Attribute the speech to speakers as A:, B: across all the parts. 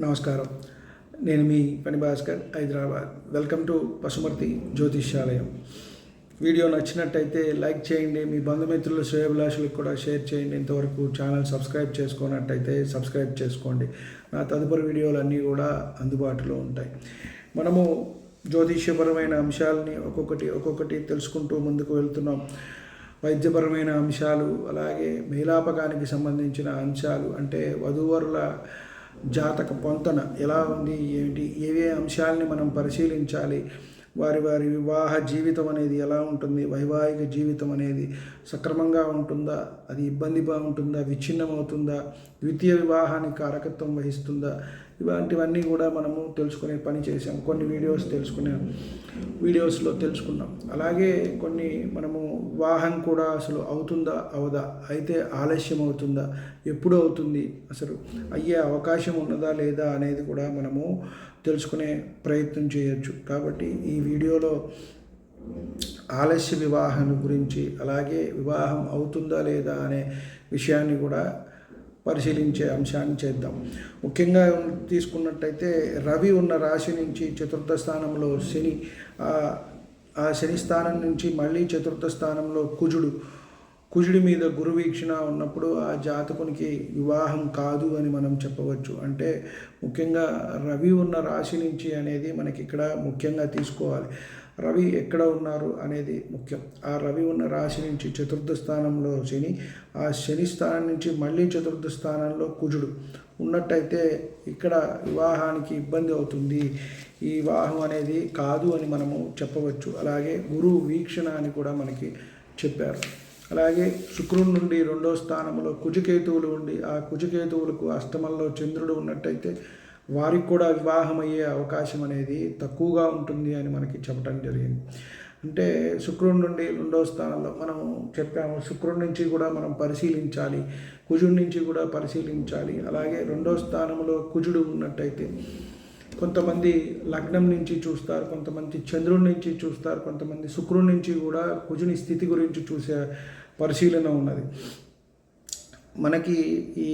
A: నమస్కారం. నేను మీ పని భాస్కర్ హైదరాబాద్. వెల్కమ్ టు పశుమర్తి జ్యోతిష్యాలయం. వీడియో నచ్చినట్టయితే లైక్ చేయండి మీ బంధుమిత్రుల శ్రేయభిలాషులకు కూడా షేర్ చేయండి. ఇంతవరకు ఛానల్ సబ్స్క్రైబ్ చేసుకున్నట్టయితే సబ్స్క్రైబ్ చేసుకోండి. నా తదుపరి వీడియోలు అన్నీ కూడా అందుబాటులో ఉంటాయి. మనము జ్యోతిష్యపరమైన అంశాలని ఒక్కొక్కటి ఒక్కొక్కటి తెలుసుకుంటూ ముందుకు వెళ్తున్నాం. వైద్యపరమైన అంశాలు అలాగే మేలాపకానికి సంబంధించిన అంశాలు అంటే వధూవరుల జాతక పొంతన ఎలా ఉంది ఏమిటి ఏవే అంశాలని మనం పరిశీలించాలి వారి వారి వివాహ జీవితం అనేది ఎలా ఉంటుంది వైవాహిక జీవితం అనేది సక్రమంగా ఉంటుందా? అది ఇబ్బంది బాగుంటుందా విచ్ఛిన్నమవుతుందా? ద్వితీయ వివాహానికి కారకత్వం వహిస్తుందా? ఇలాంటివన్నీ కూడా మనము తెలుసుకునే పని చేసాం కొన్ని వీడియోస్ తెలుసుకునే వీడియోస్లో తెలుసుకున్నాం. అలాగే కొన్ని మనము వివాహం కూడా అసలు అవుతుందా? అవదా? అయితే ఆలస్యం అవుతుందా? ఎప్పుడు అవుతుంది? అసలు అయ్యే అవకాశం ఉన్నదా? లేదా? అనేది కూడా మనము తెలుసుకునే ప్రయత్నం చేయొచ్చు. కాబట్టి ఈ వీడియోలో ఆలస్య వివాహం గురించి అలాగే వివాహం అవుతుందా లేదా అనే విషయాన్ని కూడా పరిశీలించే అంశాన్ని చేద్దాం. ముఖ్యంగా తీసుకున్నట్టయితే రవి ఉన్న రాశి నుంచి చతుర్థ స్థానంలో శని ఆ శని స్థానం నుంచి మళ్ళీ చతుర్థ స్థానంలో కుజుడు. కుజుడి మీద గురు వీక్షణ ఉన్నప్పుడు ఆ జాతకునికి వివాహం కాదు అని మనం చెప్పవచ్చు. అంటే ముఖ్యంగా రవి ఉన్న రాశి నుంచి అనేది మనకి ఇక్కడ ముఖ్యంగా తీసుకోవాలి. రవి ఎక్కడ ఉన్నారు అనేది ముఖ్యం. ఆ రవి ఉన్న రాశి నుంచి చతుర్థ స్థానంలో శని ఆ శని స్థానం నుంచి మళ్ళీ చతుర్థ స్థానంలో కుజుడు. ఉన్నట్టయితే ఇక్కడ వివాహానికి ఇబ్బంది అవుతుంది. ఈ వివాహం అనేది కాదు అని మనము చెప్పవచ్చు. అలాగే గురువు వీక్షణ అని కూడా మనకి చెప్పారు. అలాగే శుక్రుడి నుండి రెండో స్థానంలో కుజకేతువులు ఉండి ఆ కుజకేతువులకు అష్టమంలో చంద్రుడు ఉన్నట్టయితే వారికి కూడా వివాహం అయ్యే అవకాశం అనేది తక్కువగా ఉంటుంది అని మనకి చెప్పడం జరిగింది. అంటే శుక్రుడి నుండి రెండవ స్థానంలో మనం చెప్పాము శుక్రుడి నుంచి కూడా మనం పరిశీలించాలి కుజుడి నుంచి కూడా పరిశీలించాలి. అలాగే రెండో స్థానంలో కుజుడు ఉన్నట్టయితే కొంతమంది లగ్నం నుంచి చూస్తారు కొంతమంది చంద్రుడి నుంచి చూస్తారు కొంతమంది శుక్రుడి నుంచి కూడా కుజుని స్థితి గురించి చూసే పరిశీలన ఉన్నది. మనకి ఈ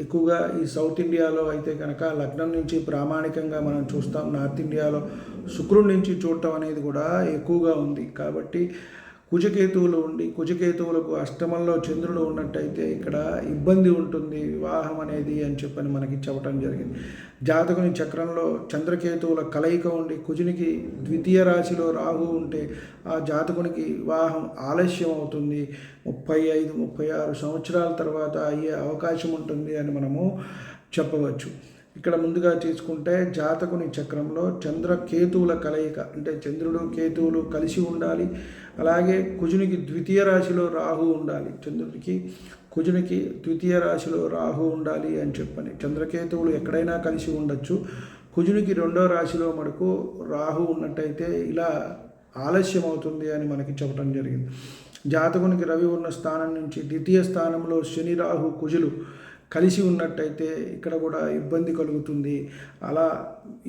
A: ఎక్కువగా ఈ సౌత్ ఇండియాలో అయితే కనుక లగ్నం నుంచి ప్రామాణికంగా మనం చూస్తాం నార్త్ ఇండియాలో శుక్రుడి నుంచి చూడటం అనేది కూడా ఎక్కువగా ఉంది. కాబట్టి కుజకేతువులు ఉండి కుజకేతువులకు అష్టమంలో చంద్రుడు ఉన్నట్టయితే ఇక్కడ ఇబ్బంది ఉంటుంది వివాహం అనేది అని చెప్పని మనకి చెప్పడం జరిగింది. జాతకుని చక్రంలో చంద్రకేతువుల కలయిక ఉండి కుజునికి ద్వితీయ రాశిలో రాహు ఉంటే ఆ జాతకునికి వివాహం ఆలస్యం అవుతుంది. ముప్పై ఐదు ముప్పై ఆరు సంవత్సరాల తర్వాత అయ్యే అవకాశం ఉంటుంది అని మనము చెప్పవచ్చు. ఇక్కడ ముందుగా తీసుకుంటే జాతకుని చక్రంలో చంద్ర కేతువుల కలయిక అంటే చంద్రుడు కేతువులు కలిసి ఉండాలి. అలాగే కుజునికి ద్వితీయ రాశిలో రాహు ఉండాలి. చంద్రుడికి కుజునికి ద్వితీయ రాశిలో రాహు ఉండాలి అని చెప్పని. చంద్రకేతువులు ఎక్కడైనా కలిసి ఉండొచ్చు. కుజునికి రెండో రాశిలో మనకు రాహు ఉన్నట్టయితే ఇలా ఆలస్యం అవుతుంది అని మనకి చెప్పడం జరిగింది. జాతకునికి రవి ఉన్న స్థానం నుంచి ద్వితీయ స్థానంలో శని రాహు కుజులు కలిసి ఉన్నట్టయితే ఇక్కడ కూడా ఇబ్బంది కలుగుతుంది. అలా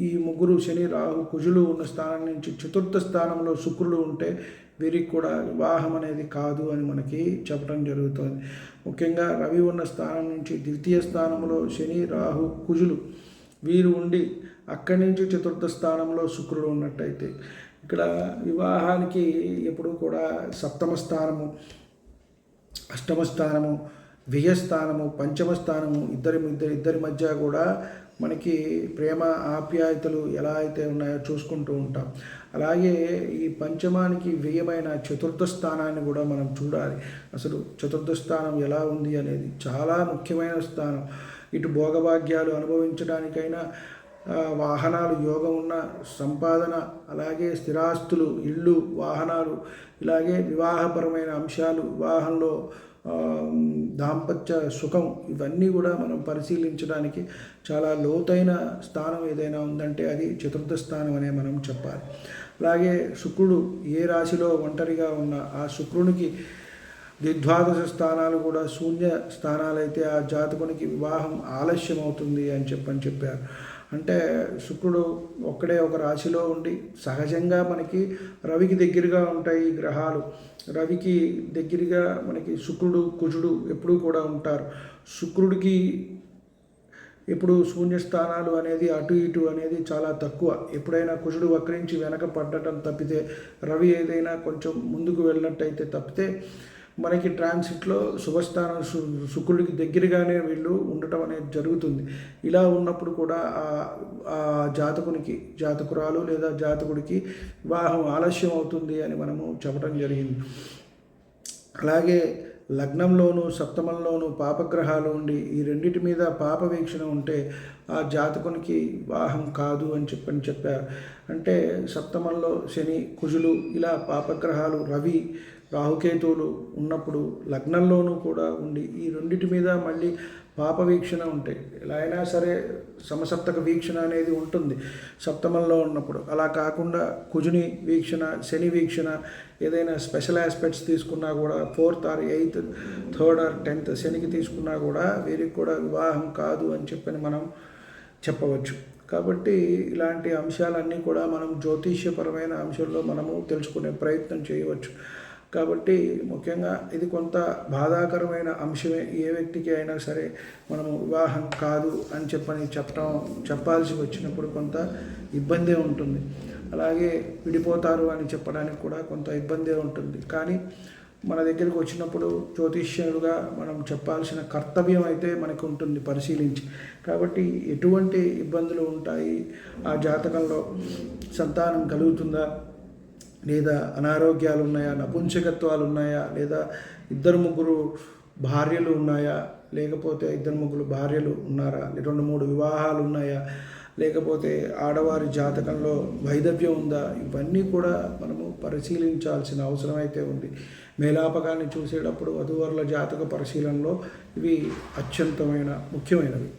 A: ఈ ముగ్గురు శని రాహు కుజులు ఉన్న స్థానం నుంచి చతుర్థ స్థానంలో శుక్రుడు ఉంటే వీరికి కూడా వివాహం అనేది కాదు అని మనకి చెప్పడం జరుగుతుంది. ముఖ్యంగా రవి ఉన్న స్థానం నుంచి ద్వితీయ స్థానంలో శని రాహు కుజులు వీరు ఉండి అక్కడి నుంచి చతుర్థ స్థానంలో శుక్రుడు ఉన్నట్టయితే ఇక్కడ వివాహానికి ఎప్పుడు కూడా సప్తమ స్థానము అష్టమ స్థానము వ్యయస్థానము పంచమ స్థానము ఇద్దరి ఇద్దరి ఇద్దరి మధ్య కూడా మనకి ప్రేమ ఆప్యాయతలు ఎలా అయితే ఉన్నాయో చూసుకుంటూ ఉంటాం. అలాగే ఈ పంచమానికి వ్యయమైన చతుర్థ స్థానాన్ని కూడా మనం చూడాలి. అసలు చతుర్థ స్థానం ఎలా ఉంది అనేది చాలా ముఖ్యమైన స్థానం. ఇటు భోగభాగ్యాలు అనుభవించడానికైనా వాహనాలు యోగం ఉన్న సంపాదన అలాగే స్థిరాస్తులు ఇళ్ళు వాహనాలు ఇలాగే వివాహపరమైన అంశాలు వివాహంలో దాంపత్య సుఖం ఇవన్నీ కూడా మనం పరిశీలించడానికి చాలా లోతైన స్థానం ఏదైనా ఉందంటే అది చతుర్థ స్థానం అనే మనం చెప్పాలి. అలాగే శుక్రుడు ఏ రాశిలో ఒంటరిగా ఉన్న ఆ శుక్రునికి ద్విద్వాదశ స్థానాలు కూడా శూన్య స్థానాలైతే ఆ జాతకునికి వివాహం ఆలస్యం అవుతుంది అని చెప్పని చెప్పారు. అంటే శుక్రుడు ఒక్కడే ఒక రాశిలో ఉండి సహజంగా మనకి రవికి దగ్గరగా ఉంటాయి ఈ గ్రహాలు. రవికి దగ్గరగా మనకి శుక్రుడు కుజుడు ఎప్పుడూ కూడా ఉంటారు. శుక్రుడికి ఇప్పుడు శూన్య స్థానాలు అనేది అటు ఇటు అనేది చాలా తక్కువ. ఎప్పుడైనా కుజుడు వక్రించి వెనక పడ్డటం తప్పితే రవి ఏదైనా కొంచెం ముందుకు వెళ్ళినట్టయితే తప్పితే మనకి ట్రాన్సిట్లో శుభస్థానం శుక్రుడికి దగ్గరగానే వీళ్ళు ఉండటం అనేది జరుగుతుంది. ఇలా ఉన్నప్పుడు కూడా ఆ- జాతకునికి జాతకురాలు లేదా జాతకుడికి వివాహం ఆలస్యం అవుతుంది అని మనము చెప్పడం జరిగింది. అలాగే లగ్నంలోను సప్తమంలోను పాపగ్రహాలు ఉండి ఈ రెండింటి మీద పాప వీక్షణ ఉంటే ఆ జాతకునికి వివాహం కాదు అని చెప్పని చెప్పారు. అంటే సప్తమంలో శని కుజులు ఇలా పాపగ్రహాలు రవి రాహుకేతువులు ఉన్నప్పుడు లగ్నంలోనూ కూడా ఉండి ఈ రెండిటి మీద మళ్ళీ పాప వీక్షణ ఉంటాయి. ఎలా అయినా సరే సమసప్తక వీక్షణ అనేది ఉంటుంది సప్తమంలో ఉన్నప్పుడు. అలా కాకుండా కుజుని వీక్షణ శని వీక్షణ ఏదైనా స్పెషల్ ఆస్పెక్ట్స్ తీసుకున్నా కూడా fourth or eighth third or tenth శనికి తీసుకున్నా కూడా వీరికి కూడా వివాహం కాదు అని చెప్పని మనం చెప్పవచ్చు. కాబట్టి ఇలాంటి అంశాలన్నీ కూడా మనం జ్యోతిష్యపరమైన అంశంలో మనము తెలుసుకునే ప్రయత్నం చేయవచ్చు. కాబట్టి ముఖ్యంగా ఇది కొంత బాధాకరమైన అంశమే. ఏ వ్యక్తికి అయినా సరే మనము వివాహం కాదు అని చెప్పని చెప్పడం చెప్పాల్సి వచ్చినప్పుడు కొంత ఇబ్బందే ఉంటుంది. అలాగే విడిపోతారు అని చెప్పడానికి కూడా కొంత ఇబ్బందే ఉంటుంది. కానీ మన దగ్గరికి వచ్చినప్పుడు జ్యోతిష్యులుగా మనం చెప్పాల్సిన కర్తవ్యం అయితే మనకు ఉంటుంది పరిశీలించి. కాబట్టి ఎటువంటి ఇబ్బందులు ఉంటాయి? ఆ జాతకంలో సంతానం కలుగుతుందా? లేదా అనారోగ్యాలు ఉన్నాయా నపుంసకత్వాలు ఉన్నాయా లేదా ఇద్దరు ముగ్గురు భార్యలు ఉన్నాయా లేకపోతే ఇద్దరు ముగ్గురు భార్యలు ఉన్నారా రెండు మూడు వివాహాలు ఉన్నాయా లేకపోతే ఆడవారి జాతకంలో వైదవ్యం ఉందా ఇవన్నీ కూడా మనము పరిశీలించాల్సిన అవసరం అయితే ఉంది. మేలాపకాన్ని చూసేటప్పుడు వధువరుల జాతక పరిశీలనలో ఇవి అత్యంతమైన ముఖ్యమైనవి.